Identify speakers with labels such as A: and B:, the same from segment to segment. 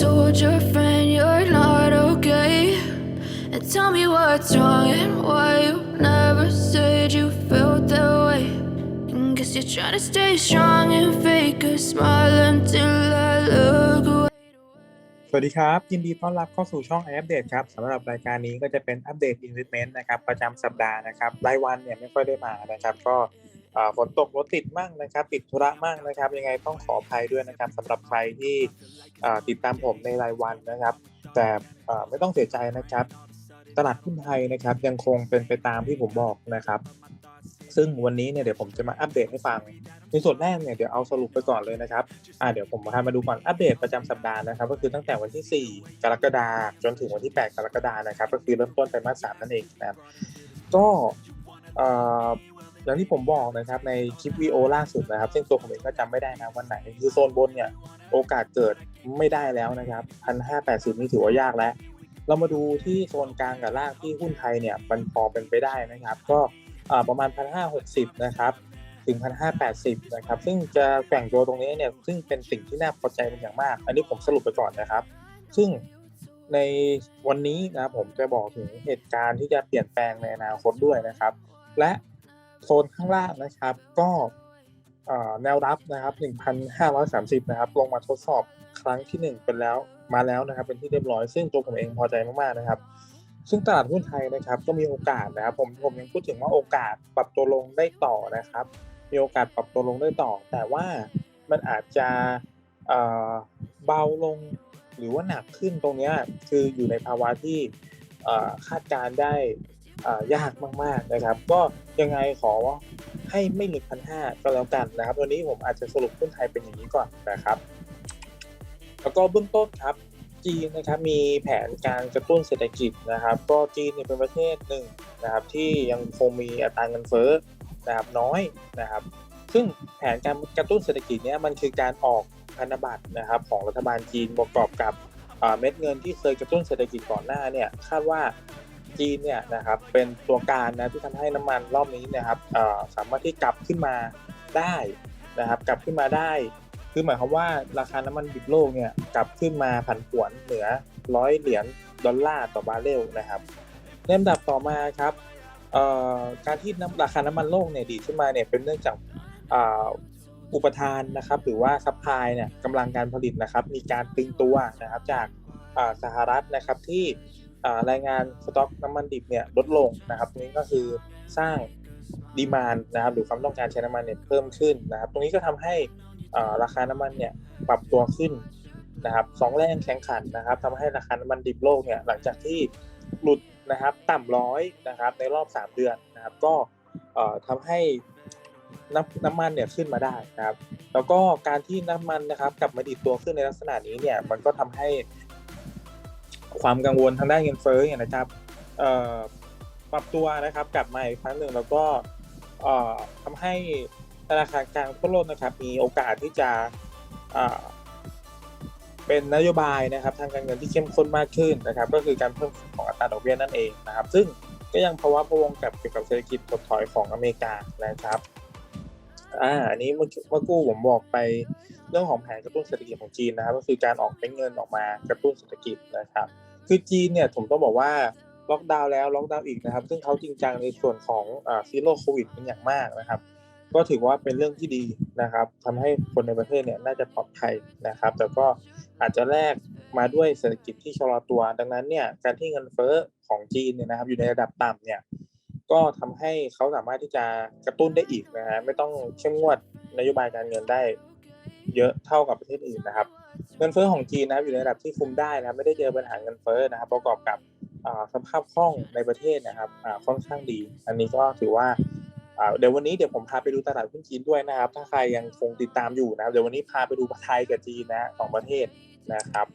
A: told your friend you're not okay. And tell me what's wrong and why you never said you felt that way. And guess you're trying to stay strong and fake a smile until I look away.
B: สวัสดีครับ ยินดีต้อนรับเข้าสู่ช่องอัปเดตครับสำหรับรายการนี้ก็จะเป็นอัปเดต Investment นะครับประจำสัปดาห์นะครับรายวันเนี่ยไม่ค่อยได้มานะครับ ก็ ฝนตกรถติดมั่งนะครับ ติดธุระมั่งนะครับ ยังไงต้องขออภัยด้วยนะครับสำหรับใครที่ติดตามผมในรายวันนะครับ แต่ไม่ต้องเสียใจนะครับ ตลาดหุ้นไทยนะครับ ยังคงเป็นไปตามที่ผมบอกนะครับ ซึ่งวันนี้เนี่ยเดี๋ยวผมจะมาอัปเดตให้ฟัง ในส่วนแรกเนี่ยเดี๋ยวเอาสรุปไปก่อนเลยนะครับอ่าเดี๋ยวผมพามาดูก่อนอัปเดตประจำสัปดาห์นะครับ ก็คือตั้งแต่วันที่ 4 กรกฎาคมจนถึงวันที่ 8 กรกฎาคมนะครับ ก็คือเริ่มต้นไตรมาสสามนั่นเองนะครับก็ อย่างที่ผมบอกนะครับในคลิปวิดีโอล่าสุดนะครับ ซึ่งตัวผมเองก็จำไม่ได้นะวันไหนคือโซนบนเนี่ยโอกาสเกิดไม่ได้แล้วนะครับพันห้าแปดสิบนี่ถือว่ายากแล้ว เรามาดูที่โซนกลางกับล่างที่หุ้นไทยเนี่ยมันพอเป็นไปได้นะครับ ก็ประมาณพันห้าหกสิบนะครับถึง1,580นะครับ ซึ่งจะแก่งตัวตรงนี้เนี่ยซึ่งเป็นสิ่งที่น่าพอใจเป็นอย่างมาก อันนี้ผมสรุปไปก่อนนะครับ ซึ่งในวันนี้นะผมจะบอกถึงเหตุการณ์ที่จะเปลี่ยนแปลงในอนาคตด้วยนะครับ และ โซนข้างล่างนะครับ ก็แนวรับนะครับ1,530นะครับ ลงมาทดสอบครั้งที่ 1 เป็นแล้วมาแล้วนะครับ เป็นที่เรียบร้อย ซึ่งตัวผมเองพอใจมากๆนะครับ ซึ่งตลาดหุ้นไทยนะครับ ก็มีโอกาสนะครับ ผมผมยังพูดถึงว่าโอกาสปรับตัวลงได้ต่อนะครับ มีโอกาสปรับตัวลงได้ต่อ แต่ว่ามันอาจจะเเบาลงหรือว่าหนักขึ้นตรงเนี้ยคืออยู่ในภาวะที่คาดการได้ ยากมากๆนะครับ ก็ยังไงขอให้ไม่หลุดพันห้าก็แล้วกันนะครับ วันนี้ผมอาจจะสรุปหุ้นไทยเป็นอย่างนี้ก่อนนะครับ แล้วก็เบื้องต้นครับจีนนะครับมีแผนการกระตุ้นเศรษฐกิจนะครับ ก็จีนเนี่ยเป็นประเทศหนึ่งนะครับที่ยังคงมีอัตราเงินเฟ้อนะครับน้อยนะครับ ซึ่งแผนการกระตุ้นเศรษฐกิจเนี่ยมันคือการออกพันธบัตรนะครับ ของรัฐบาลจีนประกอบกับเม็ดเงินที่เคยกระตุ้นเศรษฐกิจก่อนหน้าเนี่ยคาดว่า จีนเนี่ยนะครับเป็นตัวการนะที่ทำให้น้ำมันรอบนี้นะครับสามารถที่กลับขึ้นมาได้นะครับกลับขึ้นมาได้ คือหมายความว่าราคาน้ำมันดิบโลกเนี่ยกลับขึ้นมาผันผวนเหนือร้อยเหรียญดอลลาร์ต่อบาร์เรลนะครับในลำดับต่อมาครับการที่ราคาน้ำมันโลกเนี่ยดีขึ้นมาเนี่ยเป็นเนื่องจากอุปทานนะครับหรือว่าซัพพลายเนี่ยกำลังการผลิตนะครับมีการตึงตัวนะครับจากสหรัฐนะครับที่ รายงานสต็อกน้ำมันดิบเนี่ยลดลงนะครับตรงนี้ก็คือสร้างดีมานนะครับหรือความต้องการใช้น้ำมันเนี่ยเพิ่มขึ้นนะครับ ตรงนี้ก็ทำให้อ่อราคาน้ำมันเนี่ยปรับตัวขึ้นนะครับสองแรงแข่งขันนะครับทำให้ราคาน้ำมันดิบโลกเนี่ยหลังจากที่หลุดนะครับต่ำร้อยนะครับในรอบ 3 เดือนนะครับก็เอ่อทำให้น้ำน้ำมันเนี่ยขึ้นมาได้นะครับ แล้วก็การที่น้ำมันนะครับกลับมาดีดตัวขึ้นในลักษณะนี้เนี่ยมันก็ทำให้ ความกังวลทางด้านเงินเฟ้อเนี่ยนะครับปรับตัวนะครับกลับมาอีกครั้งหนึ่งแล้วก็เอ่อทำให้ธนาคารกลางทั่วโลกนะครับมีโอกาสที่จะเป็นนโยบายนะครับทางการเงินที่เข้มข้นมากขึ้นนะครับ ก็คือการเพิ่มของอัตราดอกเบี้ยนั่นเองนะครับ ซึ่งก็ยังภาวะพะวงกับเกี่ยวกับเศรษฐกิจถดถอยของอเมริกานะครับอ่าอันนี้เมื่อเมื่อกู้ผมบอกไป เรื่องของแผนกระตุ้นเศรษฐกิจของจีนนะครับ ก็คือการออกเป็นเงินออกมากระตุ้นเศรษฐกิจนะครับ คือจีนเนี่ยผมต้องบอกว่าล็อกดาวน์แล้วล็อกดาวน์อีกนะครับ ซึ่งเขาจริงจังในส่วนของซีโร่โควิดเป็นอย่างมากนะครับ ก็ถือว่าเป็นเรื่องที่ดีนะครับทำให้คนในประเทศเนี่ยน่าจะปลอดภัยนะครับ แต่ก็อาจจะแลกมาด้วยเศรษฐกิจที่ชะลอตัว ดังนั้นเนี่ยการที่เงินเฟ้อของจีนเนี่ยนะครับ อยู่ในระดับต่ำเนี่ยก็ทำให้เขาสามารถที่จะกระตุ้นได้อีกนะฮะไม่ต้องเข้มงวดนโยบายการเงินได้ เยอะเท่ากับประเทศอื่นนะครับ เงินเฟ้อของจีนนะครับอยู่ในระดับที่คุมได้นะครับไม่ได้เจอปัญหาเงินเฟ้อนะครับ ประกอบกับสภาพคล่องในประเทศนะครับค่อนข้างดี อันนี้ก็ถือว่าเดี๋ยววันนี้เดี๋ยวผมพาไปดูตลาดหุ้นจีนด้วยนะครับ ถ้าใครยังคงติดตามอยู่นะครับเดี๋ยววันนี้พาไปดูไทยกับจีนนะสองประเทศนะครับ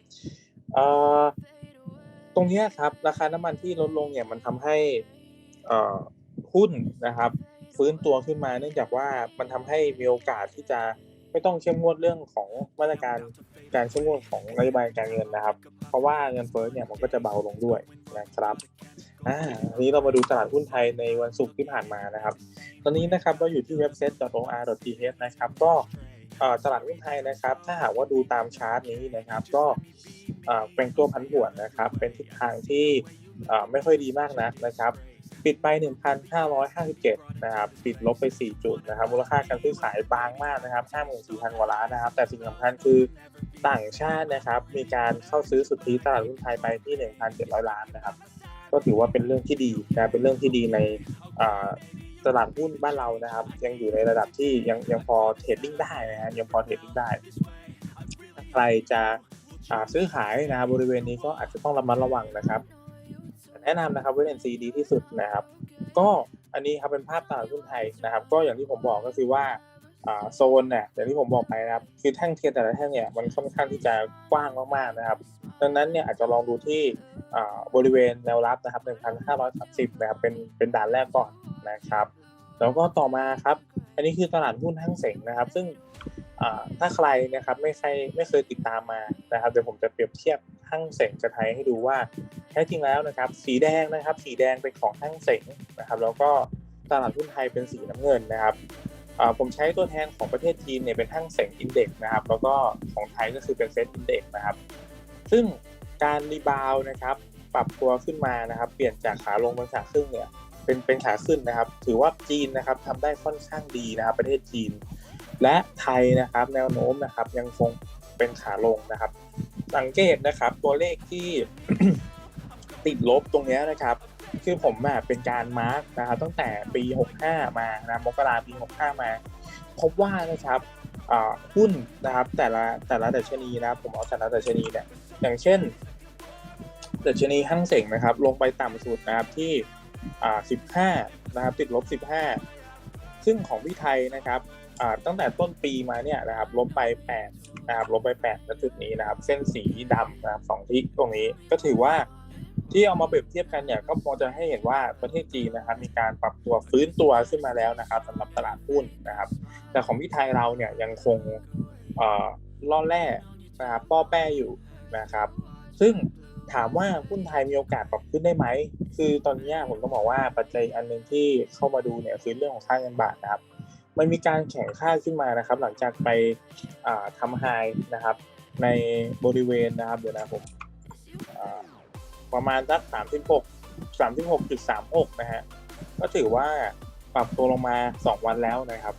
B: ตรงนี้ครับราคาน้ำมันที่ลดลงเนี่ยมันทำให้หุ้นนะครับ ฟื้นตัวขึ้นมาเนื่องจากว่ามันทำให้มีโอกาสที่จะ ไม่ต้องเข้มงวดเรื่องของมาตรการการเข้มงวดของนโยบายการเงินนะครับ เพราะว่าเงินเฟ้อเนี่ยมันก็จะเบาลงด้วยนะครับอ่าวันนี้เรามาดูตลาดหุ้นไทยในวันศุกร์ที่ผ่านมานะครับ ตอนนี้นะครับเราอยู่ที่เว็บ set.or.th นะครับก็ตลาดหุ้นไทยนะครับ ถ้าหากว่าดูตามชาร์ตนี้นะครับ ก็เป็นตัวพันผวนนะครับ เป็นทิศทางที่ไม่ค่อยดีมากนักนะครับ ปิดไป 1,557 นะครับ ปิดลบไป 4 จุดนะครับ มูลค่าการซื้อขายบางมากนะครับ 54,000กว่าล้านนะครับ แต่สิ่งสำคัญคือต่างชาตินะครับ มีการเข้าซื้อสุทธิตลาดหุ้นไทยไปที่ 1,700 ล้านนะครับ ก็ถือว่าเป็นเรื่องที่ดีนะเป็นเรื่องที่ดีในตลาดหุ้นบ้านเรานะครับ ยังอยู่ในระดับที่ยังยังพอเทรดดิ้งได้นะฮะยังพอเทรดดิ้งได้ ใครจะซื้อขายนะครับบริเวณนี้ก็อาจจะต้องระมัดระวังนะครับ แนะนำนะครับเวทแอนซีดีที่สุดนะครับ ก็อันนี้ครับเป็นภาพตลาดหุ้นไทยนะครับ ก็อย่างที่ผมบอกก็คือว่าโซนเนี่ยอย่างที่ผมบอกไปนะครับคือแท่งเทียนแต่ละแท่งเนี่ยมันค่อนข้างที่จะกว้างมากๆนะครับ ดังนั้นเนี่ยอาจจะลองดูที่บริเวณแนวรับนะครับ 1,530 นะครับเป็นเป็นด่านแรกก่อนนะครับ แล้วก็ต่อมาครับ อันนี้คือตลาดหุ้นห้งเสงนะครับ ซึ่งถ้าใครนะครับไม่ใครไม่เคยติดตามมานะครับเดี๋ยวผมจะเปรียบเทียบ ห้างเสงกับไทยให้ดูว่าแท้จริงแล้วนะครับ สีแดงนะครับ สีแดงเป็นของห้างเสงนะครับแล้วก็ตลาดหุ้นไทยเป็นสีน้ำเงินนะครับผมใช้ตัวแทนของประเทศจีนเนี่ยเป็นห้างเสงอินเด็กนะครับ แล้วก็ของไทยก็คือเป็นเซ็ตอินเด็กนะครับ ซึ่งการรีบาวนะครับ ปรับตัวขึ้นมานะครับ เปลี่ยนจากขาลงเป็นขาขึ้นเนี่ยเป็นเป็นขาขึ้นนะครับ ถือว่าจีนนะครับทำได้ค่อนข้างดีนะครับ ประเทศจีน และไทยนะครับ แนวโน้มนะครับยังคงเป็นขาลงนะครับ สังเกตนะครับ ตัวเลขที่ติดลบตรงนี้นะครับ คือผมอะเป็นการมาร์กนะครับตั้งแต่ปี 65 มานะมกราปี 65 มา พบว่านะครับหุ้นนะครับแต่ละแต่ละดัชนีนะครับผมเอาแต่ละดัชนีเนี่ยอย่างเช่นดัชนีห้างเสงนะครับ ลงไปต่ำสุดนะครับที่15 นะครับติดลบ 15 ซึ่งของพี่ไทยนะครับตั้งแต่ต้นปีมาเนี่ยนะครับลบไป 8 นะครับลบไป8ณจุดนี้นะครับ เส้นสีดำนะครับสองทิศตรงนี้ก็ถือว่าที่เอามาเปรียบเทียบกันเนี่ยก็พอจะให้เห็นว่าประเทศจีนนะครับ มีการปรับตัวฟื้นตัวขึ้นมาแล้วนะครับสำหรับตลาดหุ้นนะครับ แต่ของพี่ไทยเราเนี่ยยังคงล่อแร่นะครับป้อแป้อยู่นะครับ ซึ่งถามว่าหุ้นไทยมีโอกาสปรับขึ้นได้ไหม คือตอนนี้ผมต้องบอกว่าปัจจัยอันหนึ่งที่เข้ามาดูเนี่ยคือเรื่องของค่าเงินบาทนะครับ มันมีการแข่งค่าขึ้นมานะครับ หลังจากไปทำไฮนะครับ ในบริเวณนะครับเดี๋ยวนะผมประมาณสักสามสิบหกสามสิบหกจุดสามหกนะฮะก็ถือว่าปรับตัวลงมา2วันแล้วนะครับ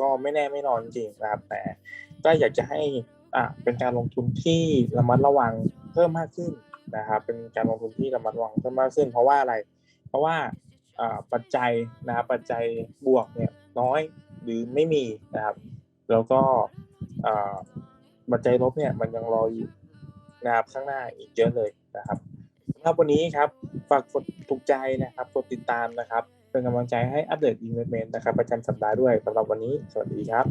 B: ก็ไม่แน่ไม่นอนจริงนะครับ แต่ก็อยากจะให้อะเป็นการลงทุนที่ระมัดระวังเพิ่มมากขึ้นนะครับ เป็นการลงทุนที่ระมัดระวังเพิ่มมากขึ้น เพราะว่าอะไร เพราะว่าอ่าปัจจัยนะครับปัจจัยบวกเนี่ยน้อย หรือไม่มีนะครับ แล้วก็อ่าปัจจัยลบเนี่ยมันยังรออยู่นะครับข้างหน้าอีกเยอะเลยนะครับสำหรับวันนี้ครับฝากกดถูกใจนะครับกดติดตามนะครับ เป็นกำลังใจให้อัปเดต Investment นะครับ ประจำสัปดาห์ด้วยสำหรับวันนี้ สวัสดีครับ